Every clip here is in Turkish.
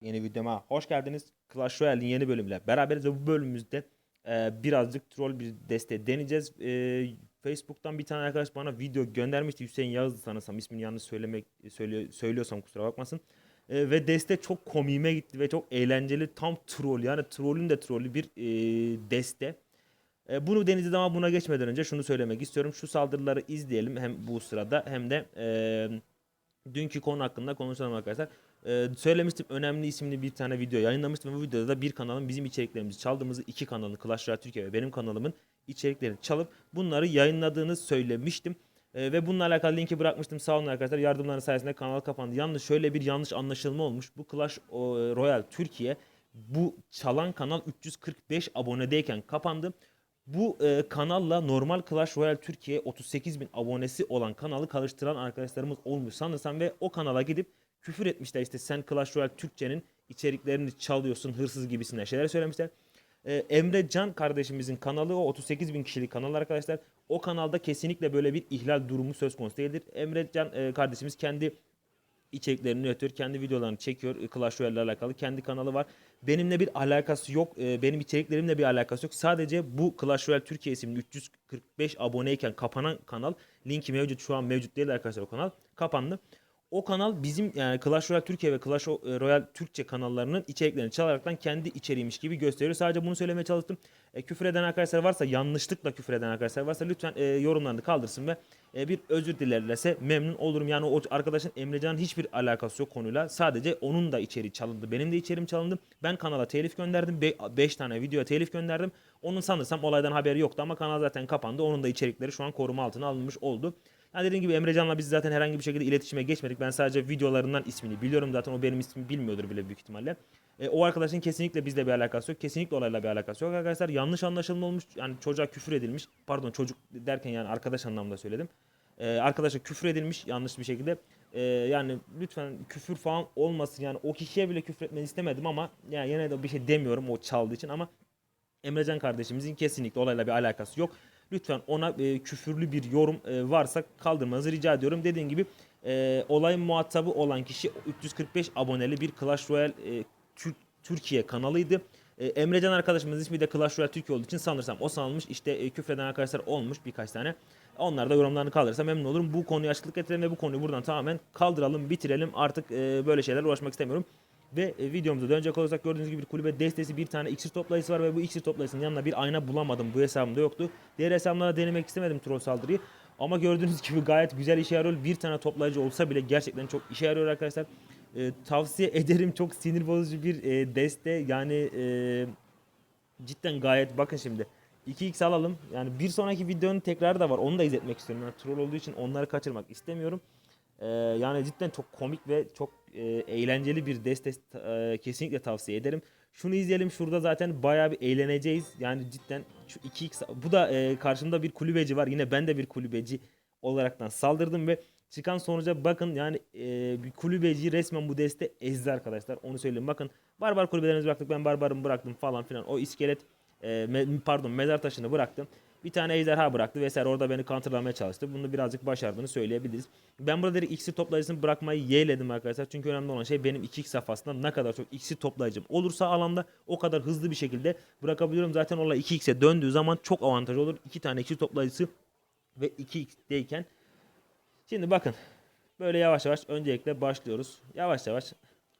Yeni videoma hoş geldiniz. Clash Royale'in yeni bölümüyle beraberiz ve bu bölümümüzde e, birazcık troll bir deste deneyeceğiz. E, Facebook'tan bir tane arkadaş bana video göndermişti. Hüseyin Yağız'dı sanırsam ismini yanlış söylemek söylüyor, söylüyorsam kusura bakmasın. E, ve deste çok komiğime gitti ve çok eğlenceli tam troll yani trollün de trollü bir e, deste. E, bunu deneyeceğiz ama buna geçmeden önce şunu söylemek istiyorum. Şu saldırıları izleyelim hem bu sırada hem de e, dünkü konu hakkında konuşalım arkadaşlar. Ee, söylemiştim önemli isimli bir tane video yayınlamıştım ve bu videoda da bir kanalın bizim içeriklerimizi çaldığımızı iki kanalın Clash Royale Türkiye ve benim kanalımın içeriklerini çalıp bunları yayınladığını söylemiştim. Ee, ve bununla alakalı linki bırakmıştım sağ olun arkadaşlar yardımları sayesinde kanal kapandı. Yalnız şöyle bir yanlış anlaşılma olmuş. Bu Clash o, Royale Türkiye bu çalan kanal 345 abonedeyken kapandı. Bu e, kanalla normal Clash Royale Türkiye 38 bin abonesi olan kanalı karıştıran arkadaşlarımız olmuş sanırsam ve o kanala gidip küfür etmişler işte sen Clash Royale Türkçe'nin içeriklerini çalıyorsun hırsız gibisinden şeyler söylemişler. Ee, Emre Can kardeşimizin kanalı o 38 bin kişilik kanal arkadaşlar. O kanalda kesinlikle böyle bir ihlal durumu söz konusu değildir. Emre Can e, kardeşimiz kendi içeriklerini üretiyor. Kendi videolarını çekiyor. e, Clash Royale ile alakalı. Kendi kanalı var. Benimle bir alakası yok. e, Benim içeriklerimle bir alakası yok. Sadece bu Clash Royale Türkiye isimli 345 aboneyken kapanan kanal. Linki mevcut. Şu an mevcut değil arkadaşlar o kanal. Kapandı. O kanal bizim yani Clash Royale Türkiye ve Clash Royale Türkçe kanallarının içeriklerini çalaraktan kendi içeriğiymiş gibi gösteriyor. Sadece bunu söylemeye çalıştım. E, küfür eden arkadaşlar varsa, yanlışlıkla küfür eden arkadaşlar varsa lütfen e, yorumlarını kaldırsın ve e, bir özür dilerlerse memnun olurum. Yani o arkadaşın Emrecan'ın hiçbir alakası yok konuyla. Sadece onun da içeriği çalındı. Benim de içeriğim çalındı. Ben kanala telif gönderdim. 5 tane videoya telif gönderdim. Onun sanırsam olaydan haberi yoktu ama kanal zaten kapandı. Onun da içerikleri şu an koruma altına alınmış oldu. Yani dediğim gibi Emrecan'la biz zaten herhangi bir şekilde iletişime geçmedik. Ben sadece videolarından ismini biliyorum zaten. O benim ismimi bilmiyordur bile büyük ihtimalle. E, o arkadaşın kesinlikle bizle bir alakası yok. Kesinlikle olayla bir alakası yok arkadaşlar. Yanlış anlaşılma olmuş. Yani çocuğa küfür edilmiş. Pardon çocuk derken yani arkadaş anlamda söyledim. E, arkadaşa küfür edilmiş yanlış bir şekilde. E, yani lütfen küfür falan olmasın. Yani o kişiye bile küfür etmeni istemedim ama yani yine de bir şey demiyorum o çaldığı için ama Emrecan kardeşimizin kesinlikle olayla bir alakası yok. Lütfen ona e, küfürlü bir yorum e, varsa kaldırmanızı rica ediyorum. Dediğim gibi e, olayın muhatabı olan kişi 345 aboneli bir Clash Royale e, Türk, Türkiye kanalıydı. E, Emrecan arkadaşımızın ismi de Clash Royale Türkiye olduğu için sanırsam o sanılmış. İşte e, küfreden arkadaşlar olmuş birkaç tane. Onlar da yorumlarını kaldırırsa memnun olurum. Bu konuyu açıklık getirelim ve bu konuyu buradan tamamen kaldıralım, bitirelim. Artık e, böyle şeylerle uğraşmak istemiyorum. Ve e, videomuza dönecek olursak gördüğünüz gibi bir kulübe destesi bir tane iksir toplayıcısı var ve bu iksir toplayıcısının yanına bir ayna bulamadım. Bu hesabımda yoktu. Diğer hesabımda denemek istemedim troll saldırıyı. Ama gördüğünüz gibi gayet güzel işe yarıyor. Bir tane toplayıcı olsa bile gerçekten çok işe yarıyor arkadaşlar. E, tavsiye ederim. Çok sinir bozucu bir e, deste. Yani e, cidden gayet bakın şimdi. 2x alalım. Yani bir sonraki videonun tekrarı da var. Onu da izletmek istiyorum. Yani troll olduğu için onları kaçırmak istemiyorum. Ee, yani cidden çok komik ve çok e, eğlenceli bir deste e, kesinlikle tavsiye ederim. Şunu izleyelim. Şurada zaten bayağı bir eğleneceğiz. Yani cidden şu 2x bu da e, karşımda bir kulübeci var. Yine ben de bir kulübeci olaraktan saldırdım ve çıkan sonuca bakın yani e, bir kulübeci resmen bu deste ezdi arkadaşlar. Onu söyleyeyim. Bakın barbar kulübelerimizi bıraktık. Ben barbarımı bıraktım falan filan. O iskelet pardon mezar taşını bıraktım. Bir tane ejderha bıraktı vesaire orada beni counterlamaya çalıştı. Bunu birazcık başardığını söyleyebiliriz. Ben burada direkt iksir toplayıcısını bırakmayı yeğledim arkadaşlar. Çünkü önemli olan şey benim 2x safhasında ne kadar çok iksir toplayıcım olursa alanda o kadar hızlı bir şekilde bırakabiliyorum. Zaten olay 2x'e döndüğü zaman çok avantaj olur. 2 tane iksir toplayıcısı ve 2x'deyken. Şimdi bakın. Böyle yavaş yavaş öncelikle başlıyoruz. Yavaş yavaş.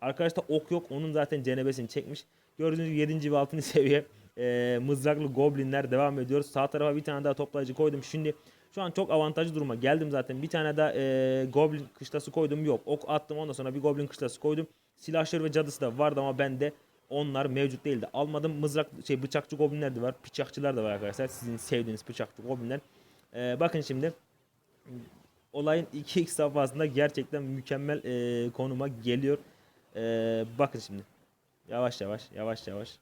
Arkadaşta ok yok. Onun zaten cenebesini çekmiş. Gördüğünüz gibi 7. ve 6. seviye e, mızraklı goblinler devam ediyoruz. Sağ tarafa bir tane daha toplayıcı koydum. Şimdi şu an çok avantajlı duruma geldim zaten. Bir tane daha e, goblin kışlası koydum. Yok ok attım ondan sonra bir goblin kışlası koydum. Silahşör ve cadısı da vardı ama bende onlar mevcut değildi. Almadım mızrak şey bıçakçı goblinler de var. Bıçakçılar da var arkadaşlar. Sizin sevdiğiniz bıçakçı goblinler. E, bakın şimdi olayın 2x safhasında gerçekten mükemmel e, konuma geliyor. E, bakın şimdi. Yavaş yavaş yavaş yavaş.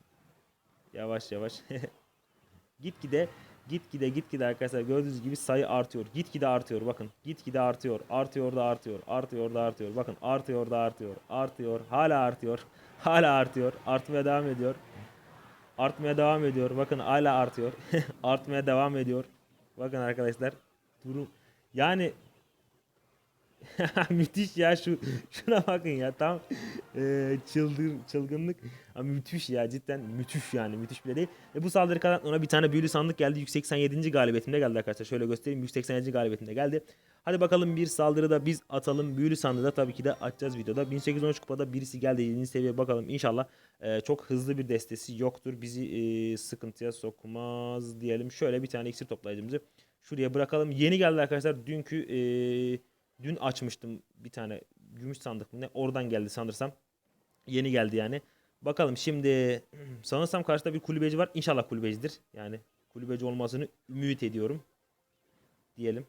Yavaş yavaş. gitgide gitgide gitgide arkadaşlar gördüğünüz gibi sayı artıyor. Gitgide artıyor bakın. Gitgide artıyor. Artıyor da artıyor. Artıyor da artıyor. Bakın artıyor da artıyor. Artıyor. Hala artıyor. Hala artıyor. Artmaya devam ediyor. Artmaya devam ediyor. Bakın hala artıyor. Artmaya devam ediyor. Bakın arkadaşlar. Durum yani müthiş ya şu şuna bakın ya tam e, çılgın çılgınlık ama müthiş ya cidden müthiş yani müthiş bile değil. E, bu saldırı ona bir tane büyülü sandık geldi 187. galibiyetinde geldi arkadaşlar şöyle göstereyim 187. galibiyetinde geldi. Hadi bakalım bir saldırıda biz atalım büyülü sandığı da tabii ki de açacağız videoda 1813 kupada birisi geldi 7. seviye bakalım inşallah e, çok hızlı bir destesi yoktur bizi e, sıkıntıya sokmaz diyelim şöyle bir tane iksir toplayıcımızı şuraya bırakalım yeni geldi arkadaşlar dünkü e, Dün açmıştım bir tane gümüş sandık mı ne oradan geldi sanırsam. Yeni geldi yani. Bakalım şimdi sanırsam karşıda bir kulübeci var. İnşallah kulübecidir. Yani kulübeci olmasını ümit ediyorum. Diyelim.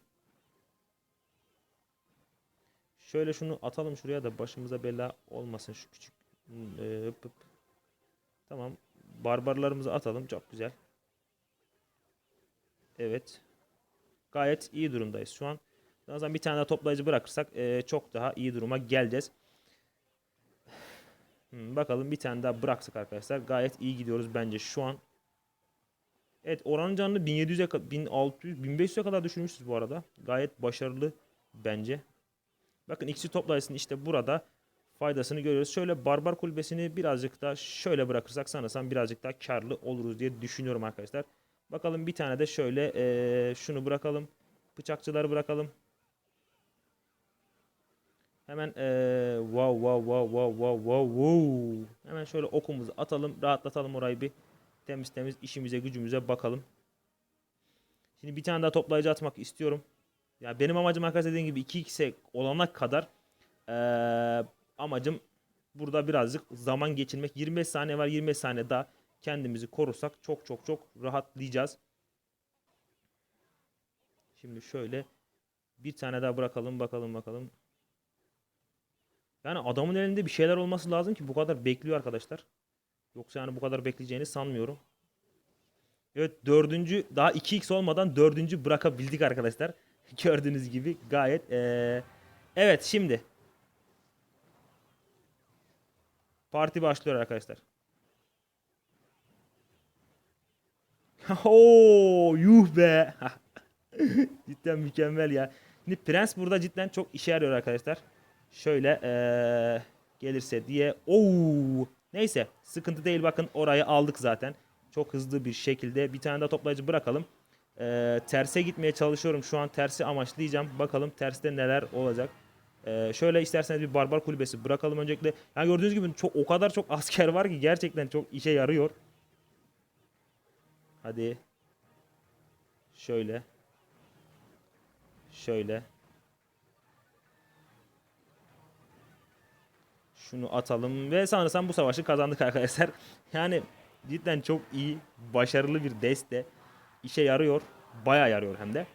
Şöyle şunu atalım şuraya da başımıza bela olmasın şu küçük. Hmm, e, hıp hıp. Tamam. Barbarlarımızı atalım. Çok güzel. Evet. Gayet iyi durumdayız şu an. O zaman bir tane daha toplayıcı bırakırsak e, çok daha iyi duruma geleceğiz. Hmm, bakalım bir tane daha bıraksak arkadaşlar. Gayet iyi gidiyoruz bence şu an. Evet oranın canını 1700'e 1600 1500'e kadar düşürmüşüz bu arada. Gayet başarılı bence. Bakın ikisi toplayıcısının işte burada faydasını görüyoruz. Şöyle barbar kulübesini birazcık daha şöyle bırakırsak sanırsam birazcık daha karlı oluruz diye düşünüyorum arkadaşlar. Bakalım bir tane de şöyle e, şunu bırakalım. Bıçakçıları bırakalım. Hemen ee, wow wow wow wow wow wow. Hemen şöyle okumuzu atalım, rahatlatalım orayı bir. Temiz temiz işimize gücümüze bakalım. Şimdi bir tane daha toplayıcı atmak istiyorum. Ya benim amacım arkadaşlar dediğim gibi 2x'e olana kadar ee, amacım burada birazcık zaman geçirmek. 25 saniye var. 25 saniye daha kendimizi korursak çok çok çok rahatlayacağız. Şimdi şöyle bir tane daha bırakalım bakalım bakalım. Yani adamın elinde bir şeyler olması lazım ki bu kadar bekliyor arkadaşlar. Yoksa yani bu kadar bekleyeceğini sanmıyorum. Evet dördüncü daha 2x olmadan dördüncü bırakabildik arkadaşlar. Gördüğünüz gibi gayet ee... Evet şimdi Parti başlıyor arkadaşlar. Oo yuh be. cidden mükemmel ya. Şimdi Prens burada cidden çok işe yarıyor arkadaşlar. Şöyle ee, gelirse diye. Oo. Neyse sıkıntı değil bakın orayı aldık zaten. Çok hızlı bir şekilde bir tane daha toplayıcı bırakalım. Ee, terse gitmeye çalışıyorum şu an tersi amaçlayacağım. Bakalım terste neler olacak. Ee, şöyle isterseniz bir barbar kulübesi bırakalım öncelikle. Yani gördüğünüz gibi çok o kadar çok asker var ki gerçekten çok işe yarıyor. Hadi. Şöyle. Şöyle. Şunu atalım ve sanırsam bu savaşı kazandık arkadaşlar. Yani cidden çok iyi, başarılı bir deste. İşe yarıyor. Baya yarıyor hem de.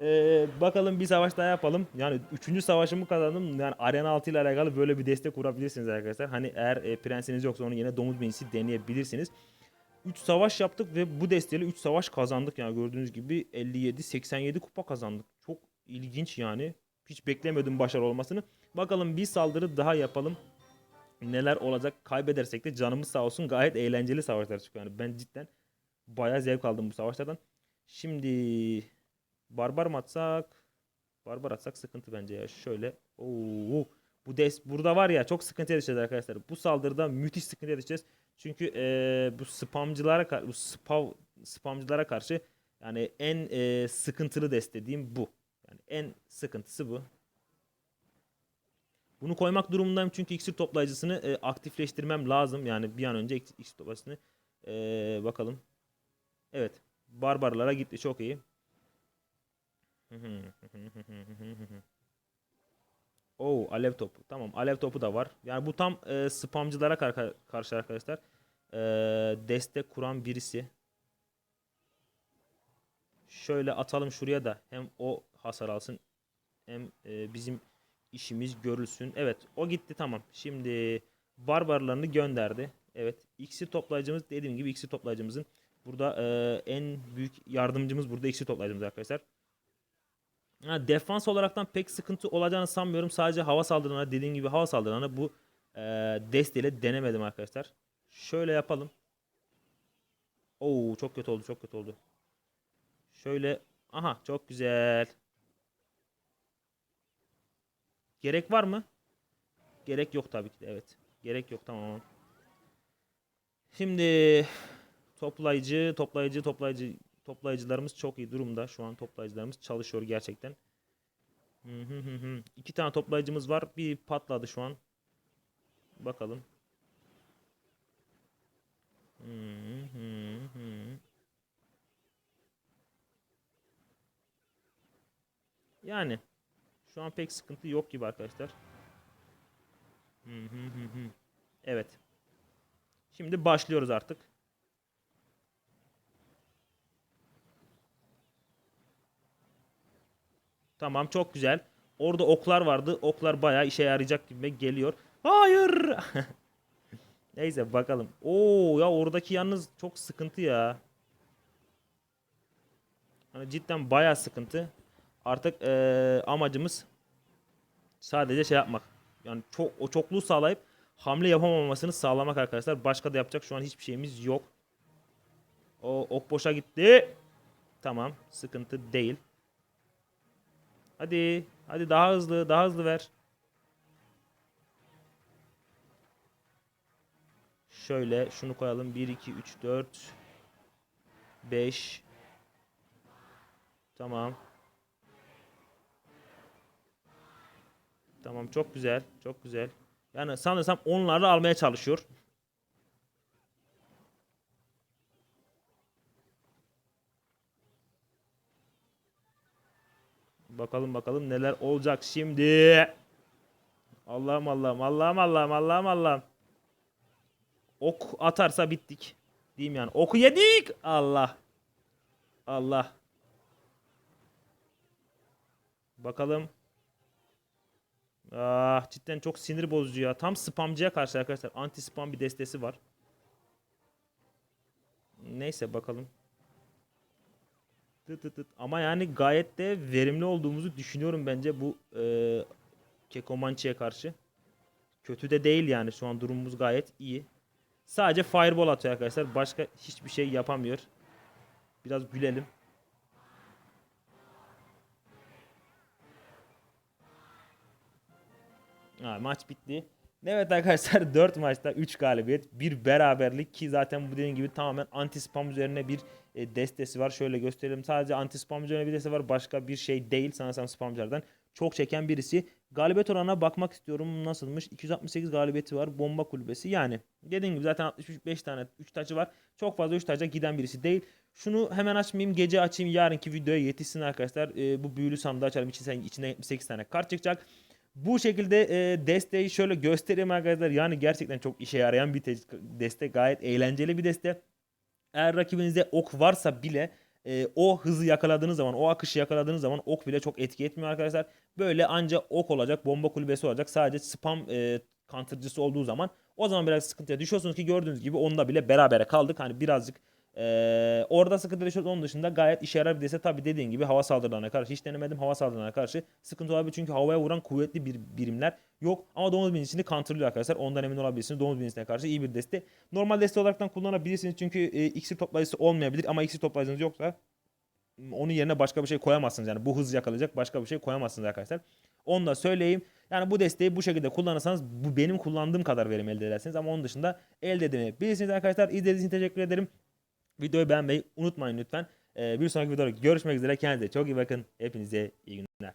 Ee, bakalım bir savaş daha yapalım. Yani 3. savaşımı kazandım. Yani Arena 6 ile alakalı böyle bir destek kurabilirsiniz arkadaşlar. Hani eğer e, prensiniz yoksa onun yerine domuz benisi deneyebilirsiniz. 3 savaş yaptık ve bu desteyle 3 savaş kazandık. Yani gördüğünüz gibi 57 87 kupa kazandık. Çok ilginç yani. Hiç beklemedim başarı olmasını. Bakalım bir saldırı daha yapalım neler olacak kaybedersek de canımız sağ olsun gayet eğlenceli savaşlar çıkıyor. Yani ben cidden bayağı zevk aldım bu savaşlardan. Şimdi barbar mı atsak? Barbar atsak sıkıntı bence ya. Şöyle. Oo, bu des burada var ya çok sıkıntıya düşeceğiz arkadaşlar. Bu saldırıda müthiş sıkıntıya düşeceğiz. Çünkü ee, bu spamcılara bu spav spamcılara karşı yani en ee, sıkıntılı destediğim bu. Yani en sıkıntısı bu. Bunu koymak durumundayım çünkü iksir toplayıcısını e, aktifleştirmem lazım. Yani bir an önce iksir toplayıcısını e, bakalım. Evet. Barbarlara gitti. Çok iyi. Oo alev topu. Tamam alev topu da var. Yani bu tam e, spamcılara kar karşı arkadaşlar. E, destek kuran birisi. Şöyle atalım şuraya da hem o hasar alsın hem e, bizim işimiz görülsün. Evet o gitti tamam. Şimdi barbarlarını gönderdi. Evet iksir toplayıcımız dediğim gibi iksir toplayıcımızın burada e, en büyük yardımcımız burada iksir toplayıcımız arkadaşlar. Ha, defans olaraktan pek sıkıntı olacağını sanmıyorum. Sadece hava saldırılarına dediğim gibi hava saldırılarına bu e, desteyle denemedim arkadaşlar. Şöyle yapalım. Oo çok kötü oldu çok kötü oldu. Şöyle aha çok güzel. Gerek var mı? Gerek yok tabii ki de evet. Gerek yok tamam. Şimdi toplayıcı, toplayıcı, toplayıcı toplayıcılarımız çok iyi durumda. Şu an toplayıcılarımız çalışıyor gerçekten. İki tane toplayıcımız var. Bir patladı şu an. Bakalım. Hı. Yani şu an pek sıkıntı yok gibi arkadaşlar. Evet. Şimdi başlıyoruz artık. Tamam çok güzel. Orada oklar vardı. Oklar bayağı işe yarayacak gibi geliyor. Hayır. Neyse bakalım. Oo ya oradaki yalnız çok sıkıntı ya. Hani cidden bayağı sıkıntı. Artık eee, amacımız sadece şey yapmak. Yani çok o çokluğu sağlayıp hamle yapamamasını sağlamak arkadaşlar. Başka da yapacak şu an hiçbir şeyimiz yok. O ok boşa gitti. Tamam, sıkıntı değil. Hadi, hadi daha hızlı, daha hızlı ver. Şöyle şunu koyalım. 1 2 3 4 5 Tamam. Tamam çok güzel. Çok güzel. Yani sanırsam onları almaya çalışıyor. Bakalım bakalım neler olacak şimdi. Allah'ım Allah'ım Allah'ım Allah'ım Allah'ım Allah'ım. Ok atarsa bittik. Diyeyim yani. Oku yedik. Allah. Allah. Bakalım. Ah cidden çok sinir bozucu ya. Tam spamcıya karşı arkadaşlar. Anti spam bir destesi var. Neyse bakalım. Tıt tıt tıt. Ama yani gayet de verimli olduğumuzu düşünüyorum bence bu e, Kekomançı'ya karşı. Kötü de değil yani şu an durumumuz gayet iyi. Sadece fireball atıyor arkadaşlar. Başka hiçbir şey yapamıyor. Biraz gülelim. Ha, maç bitti. Evet arkadaşlar 4 maçta 3 galibiyet, bir beraberlik ki zaten bu dediğim gibi tamamen anti spam üzerine bir e, destesi var. Şöyle gösterelim. Sadece anti spam üzerine bir destesi var. Başka bir şey değil sanırsam spamcılardan. Çok çeken birisi. Galibiyet oranına bakmak istiyorum. Nasılmış? 268 galibiyeti var. Bomba kulübesi. Yani dediğim gibi zaten 65 tane 3 taçı var. Çok fazla 3 taça giden birisi değil. Şunu hemen açmayayım. Gece açayım. Yarınki videoya yetişsin arkadaşlar. E, bu büyülü sandığı açalım. İçinde, içinde 78 tane kart çıkacak. Bu şekilde e, desteği şöyle göstereyim arkadaşlar. Yani gerçekten çok işe yarayan bir te- deste. Gayet eğlenceli bir deste. Eğer rakibinizde ok varsa bile e, o hızı yakaladığınız zaman, o akışı yakaladığınız zaman ok bile çok etki etmiyor arkadaşlar. Böyle anca ok olacak, bomba kulübesi olacak. Sadece spam e, counter'cısı olduğu zaman o zaman biraz sıkıntıya düşüyorsunuz ki gördüğünüz gibi onunla bile berabere kaldık. Hani birazcık ee, orada sıkıntı yaşıyoruz. Onun dışında gayet işe yarar bir dese tabii dediğin gibi hava saldırılarına karşı hiç denemedim. Hava saldırılarına karşı sıkıntı olabilir çünkü havaya vuran kuvvetli bir birimler yok. Ama domuz birincisini counterlıyor arkadaşlar. Ondan emin olabilirsiniz. Domuz birincisine karşı iyi bir deste. Normal deste olaraktan kullanabilirsiniz çünkü e, iksir toplayıcısı olmayabilir ama iksir toplayıcınız yoksa onun yerine başka bir şey koyamazsınız. Yani bu hız yakalayacak başka bir şey koyamazsınız arkadaşlar. Onu da söyleyeyim. Yani bu desteği bu şekilde kullanırsanız bu benim kullandığım kadar verim elde edersiniz. Ama onun dışında elde edemeyebilirsiniz arkadaşlar. İzlediğiniz için teşekkür ederim. Videoyu beğenmeyi unutmayın lütfen. Ee, bir sonraki videoda görüşmek üzere. Kendinize çok iyi bakın. Hepinize iyi günler.